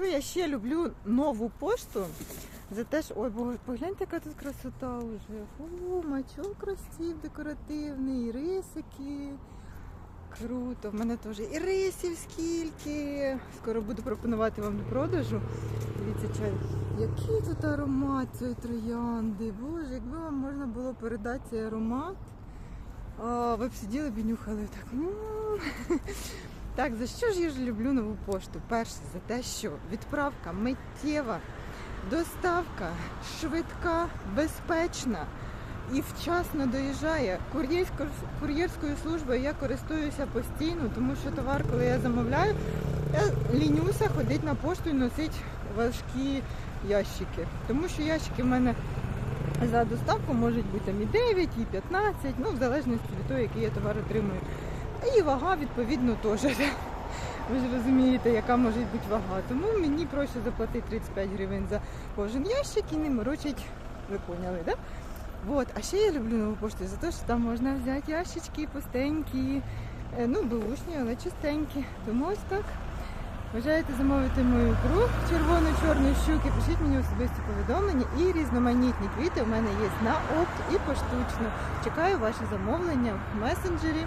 що я ще люблю нову пошту? За те, що... Ой, боже, погляньте, яка тут красота вже. Фу, мачок ростів декоративний, і рисики. Круто, в мене теж і рисів скільки. Скоро буду пропонувати вам до продажу. Дивіться, чай. Який тут аромат цієї троянди. Боже, якби вам можна було передати цей аромат. А, ви б сиділи б і нюхали так. Так, за що ж я ж люблю нову пошту? Перше, за те, що відправка миттєва, доставка швидка, безпечна і вчасно доїжджає. Кур'єрсько- Кур'єрською службою я користуюся постійно, тому що товар, коли я замовляю, я лінюся ходити на пошту і носити важкі ящики. Тому що ящики в мене за доставку можуть бути там і 9, і 15, ну в залежності від того, який я товар отримую. І вага, відповідно, теж. Ви ж розумієте, яка може бути вага. Тому мені проще заплатити 35 гривень за кожен ящик і не морочить, ви поняли? Да? От. А ще я люблю нову пошту за те, що там можна взяти ящички пустенькі, е, ну, бушні, але чистенькі. Тому ось так. Бажаєте замовити мою ікру червоно-чорної щуки, пишіть мені особисті повідомлення і різноманітні квіти у мене є на опт і поштучно. Чекаю ваші замовлення в месенджері.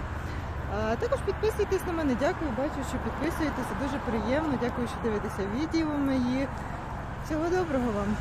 Також підписуйтесь на мене. Дякую, бачу, що підписуєтеся. Дуже приємно. Дякую, що дивитеся відео мої. Всього доброго вам!